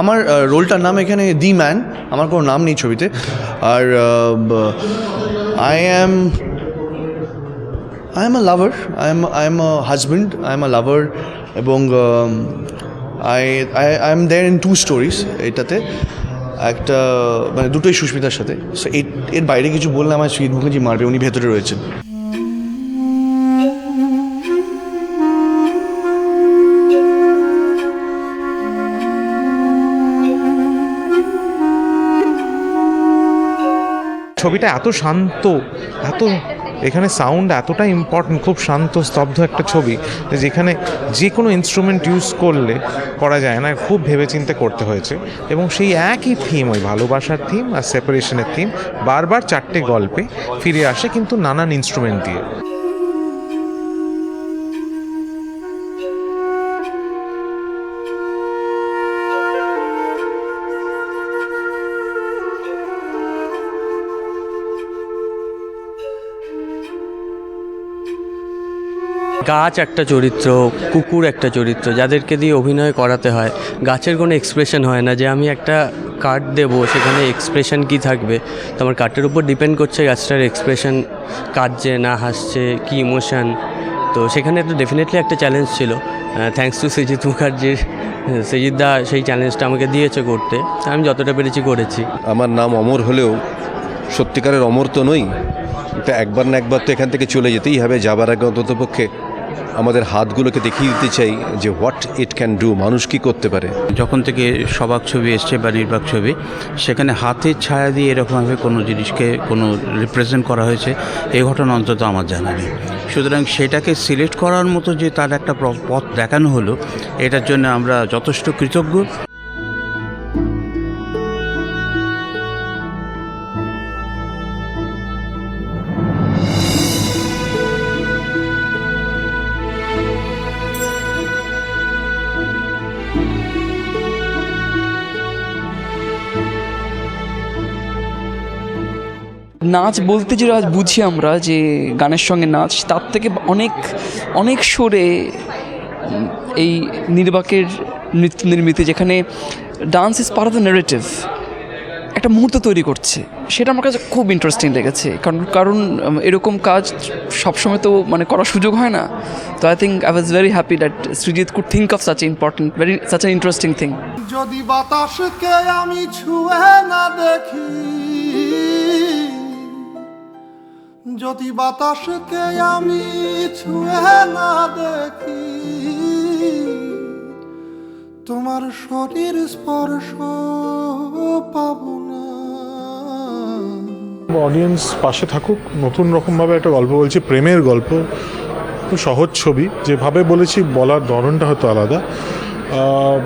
আমার রোলটার নাম এখানে দি ম্যান, আমার কোনো নাম নেই ছবিতে। আর I am I am a lover I am I am a husband I am a lover এবং I I I am there in two stories এটাতে। একটা মানে দুটোই সুস্মিতার সাথে। সো এর বাইরে কিছু বললে আমার সুইট মুখার্জি মারবে, উনি ভেতরে রয়েছেন। ছবিটা এত শান্ত, এত এখানে সাউন্ড এতটা ইম্পর্টেন্ট খুব শান্ত, স্তব্ধ একটা ছবি যেখানে যে কোনো ইনস্ট্রুমেন্ট ইউজ করলে করা যায় না, খুব ভেবেচিন্তে করতে হয়েছে। এবং সেই একই থিম ওই ভালোবাসার থিম আর সেপারেশনের থিম বারবার চারটে গল্পে ফিরে আসে কিন্তু নানান ইনস্ট্রুমেন্ট দিয়ে। গাছ একটা চরিত্র, কুকুর একটা চরিত্র, যাদেরকে দিয়ে অভিনয় করাতে হয়। গাছের কোনো এক্সপ্রেশন হয় না যে আমি একটা কাঠ দেবো, সেখানে এক্সপ্রেশন কি থাকবে? তো আমার কাঠের উপর ডিপেন্ড করছে গাছটার এক্সপ্রেশন কাঁদছে, না হাসছে, কি ইমোশন তো সেখানে তো ডেফিনেটলি একটা চ্যালেঞ্জ ছিল। থ্যাঙ্কস টু সৃজিৎ মুখার্জির সৃজিৎ দা সেই চ্যালেঞ্জটা আমাকে দিয়েছে করতে। আমি যতটা পেরেছি করেছি। আমার নাম অমর হলেও সত্যিকারের অমর তো নই। একবার না একবার তো এখান থেকে চলে যেতেই হবে। যাবার আগে অন্ততপক্ষে আমাদের হাতগুলোকে দেখিয়ে দিতে চাই যে হোয়াট ইট ক্যান ডু মানুষ কি করতে পারে। যখন থেকে সবাক ছবি এসছে বা নির্বাক ছবি, সেখানে হাতের ছায়া দিয়ে এরকমভাবে কোনো জিনিসকে কোনো রিপ্রেজেন্ট করা হয়েছে এই ঘটনা অন্তত আমার জানা নেই। সুতরাং সেটাকে সিলেক্ট করার মতো যে তার একটা পথ দেখানো হলো, এটার জন্য আমরা যথেষ্ট কৃতজ্ঞ। নাচ বলতে যেটা বুঝি আমরা যে গানের সঙ্গে নাচ, তার থেকে অনেক অনেক সরে এই নির্বাকের নৃত্য নির্মিতি, যেখানে dance is part of the narrative একটা মুহূর্ত তৈরি করছে। সেটা আমার কাছে খুব ইন্টারেস্টিং লেগেছে। কারণ কারণ এরকম কাজ সবসময় তো মানে করার সুযোগ হয় না। তো I think I was very happy that Srijit could think of such important very such interesting thing যদি বাতাসকে আমি ছুঁয়ে না দেখি যদি বাতাসকে আমি ছুঁয়ে না দেখি, তোমার শরীর স্পর্শ পাবো না। অডিয়েন্স পাশে থাকুক। নতুন রকমভাবে একটা গল্প বলছি, প্রেমের গল্প। খুব সহজ ছবি। যেভাবে বলেছি, বলার ধরনটা হয়তো আলাদা।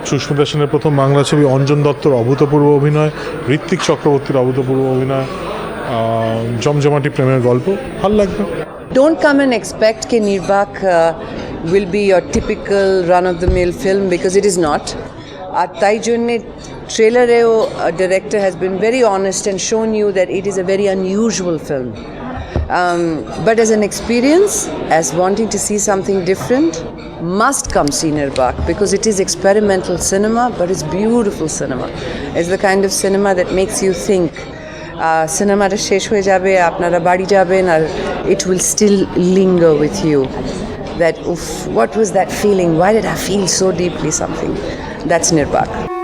সুস্মিতা সেনের প্রথম বাংলা ছবি অঞ্জন দত্তর অভূতপূর্ব অভিনয়, ঋত্বিক চক্রবর্তীর অভূতপূর্ব অভিনয় জমজমাটি প্রেমের গল্প ভাল লাগবে Don't come and expect Ke Nirbak uh, will be your typical run of the mill film because it is not. আর তাই জন্যে ট্রেলারেও director has been very honest and shown you that it is a very unusual film Um, but as an experience, as wanting to see something different, must come see Nirbak because it is experimental cinema, but it's beautiful cinema. It's the kind of cinema that makes you think. সিনেমাটা শেষ হয়ে যাবে, আপনারা বাড়ি যাবেন আর it will still linger with you that উফ what was that feeling why did I feel so deeply something that's Nirbaak